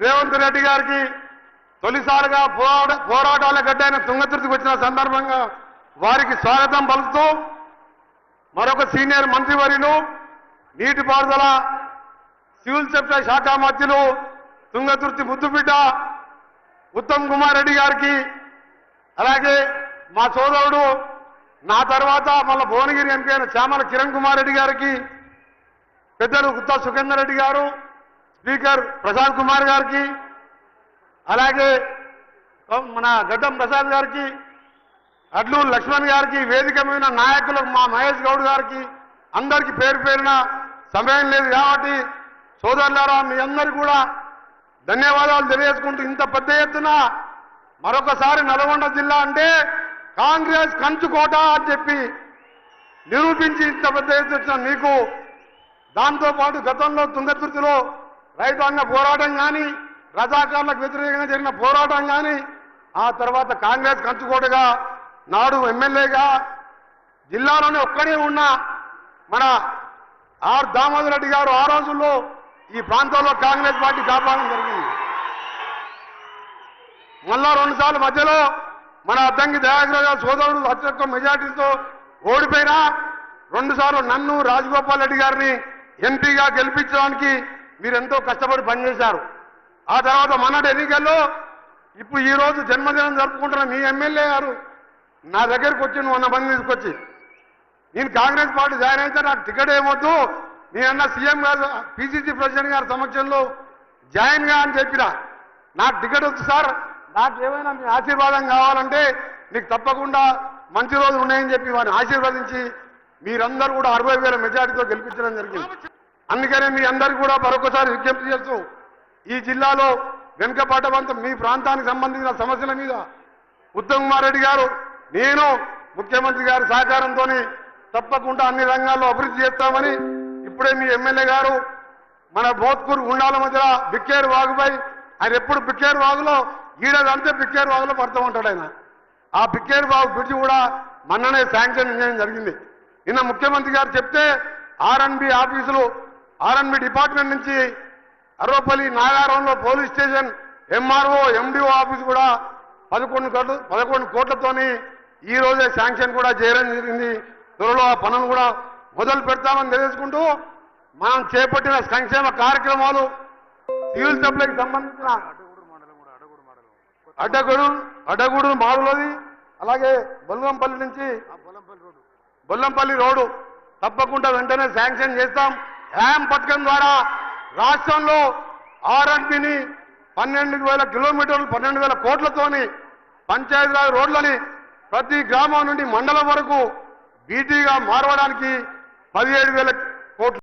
రేవంత్ రెడ్డి గారికి తొలిసారిగా పోరాటాల గడ్డైన తుంగతుర్తికి వచ్చిన సందర్భంగా వారికి స్వాగతం పలుకుతూ మరొక సీనియర్ మంత్రివర్యులు నీటిపారుదల సివిల్ సప్లై శాఖ మధ్యలు తుంగతుర్తి ముద్దుబిడ్డ ఉత్తమ్ కుమార్ రెడ్డి గారికి అలాగే మా సోదరుడు నా తర్వాత మళ్ళీ భువనగిరి ఎంపీ అయిన చామల కిరణ్ కుమార్ రెడ్డి గారికి పెద్దలు గుత్తా సుఖేందర్ రెడ్డి గారు స్పీకర్ ప్రసాద్ కుమార్ గారికి అలాగే మన గడ్డం ప్రసాద్ గారికి అడ్లూరు లక్ష్మణ్ గారికి వేదిక మీద నాయకులు మా మహేష్ గౌడ్ గారికి అందరికీ పేరు పేరిన సమయం లేదు కాబట్టి సోదరులారా మీ అందరు కూడా ధన్యవాదాలు తెలియజేసుకుంటూ ఇంత పెద్ద ఎత్తున మరొకసారి నల్గొండ జిల్లా అంటే కాంగ్రెస్ కంచుకోట అని చెప్పి నిరూపించి ఇంత పెద్ద ఎత్తున మీకు దాంతో పాటు గతంలో తుంగతుర్తిలో రైతాంగ పోరాటం కానీ రజాకారులకు వ్యతిరేకంగా జరిగిన పోరాటం కానీ ఆ తర్వాత కాంగ్రెస్ కంచుకోటగా నాడు ఎమ్మెల్యేగా జిల్లాలోనే ఒక్కడే ఉన్న మన ఆర్ దామోదర్ రెడ్డి గారు ఆ రోజుల్లో ఈ ప్రాంతంలో కాంగ్రెస్ పార్టీ కాపాడడం జరిగింది. మళ్ళా రెండుసార్లు మధ్యలో మన అద్దంకి దయాకర్ సోదరుడు అత్యొక్క మెజార్టీతో ఓడిపోయినా రెండుసార్లు నన్ను రాజగోపాల్ రెడ్డి గారిని ఎంపీగా గెలిపించడానికి మీరు ఎంతో కష్టపడి పనిచేశారు. ఆ తర్వాత మొన్నటి ఎన్నికల్లో ఇప్పుడు ఈరోజు జన్మదినం జరుపుకుంటున్న మీ ఎమ్మెల్యే గారు నా దగ్గరకు వచ్చి నువ్వు వంద మంది తీసుకొచ్చి నేను కాంగ్రెస్ పార్టీ జాయిన్ అయితే నాకు టికెట్ ఏమొద్దు నేనన్న సీఎం గారు పిసిసి ప్రెసిడెంట్ గారి సమక్షంలో జాయిన్గా అని చెప్పిన నాకు టికెట్ వద్దు సార్ నాకు ఏమైనా మీ ఆశీర్వాదం కావాలంటే నీకు తప్పకుండా మంచి రోజులు ఉన్నాయని చెప్పి వారిని ఆశీర్వదించి మీరందరూ కూడా అరవై వేల మెజార్టీతో గెలిపించడం జరిగింది. అందుకనే మీ అందరికీ కూడా మరొకసారి విజ్ఞప్తి చేస్తూ ఈ జిల్లాలో వెనుకపాటవంతం మీ ప్రాంతానికి సంబంధించిన సమస్యల మీద ఉత్తమ్ కుమార్ రెడ్డి గారు నేను ముఖ్యమంత్రి గారి సహకారంతో తప్పకుండా అన్ని రంగాల్లో అభివృద్ధి చేస్తామని ఇప్పుడే మీ ఎమ్మెల్యే గారు మన భోత్పూర్ గుండాల మధ్య బిక్కేరు వాగుపై ఆయన ఎప్పుడు బిక్కేరు వాగులో ఈడ బిక్కేరు వాగులో పడుతూ ఉంటాడు ఆయన. ఆ బిక్కేరు వాగు బ్రిడ్జి కూడా మొన్ననే శాంక్షన్ చేయడం జరిగింది. నిన్న ముఖ్యమంత్రి గారు చెప్తే ఆర్ఎన్బి ఆఫీసులు ఆర్ఎన్బి డిపార్ట్మెంట్ నుంచి Arvapalli నాగారంలో police station MRO MDO office కూడా పదకొండు కోట్లు పదకొండు కోట్లతోని ఈ రోజే శాంక్షన్ కూడా చేయడం జరిగింది. త్వరలో ఆ పనులు కూడా మొదలు పెడతామని తెలుసుకుంటూ మనం చేపట్టిన సంక్షేమ కార్యక్రమాలు సివిల్ సప్లైకి సంబంధించిన అడ్డగూడు అడ్డగూడు మాడులోది అలాగే బొల్లంపల్లి నుంచి బొల్లంపల్లి రోడ్డు తప్పకుండా వెంటనే శాంక్షన్ చేస్తాం. హ్యామ్ పథకం ద్వారా రాష్ట్రంలో ఆర్ఎన్బిని పన్నెండు వేల కిలోమీటర్లు పన్నెండు వేల కోట్లతోని పంచాయతీరాజ్ రోడ్లని ప్రతి గ్రామం నుండి మండలం వరకు బీటీగా మారవడానికి పదిహేడు వేల కోట్లు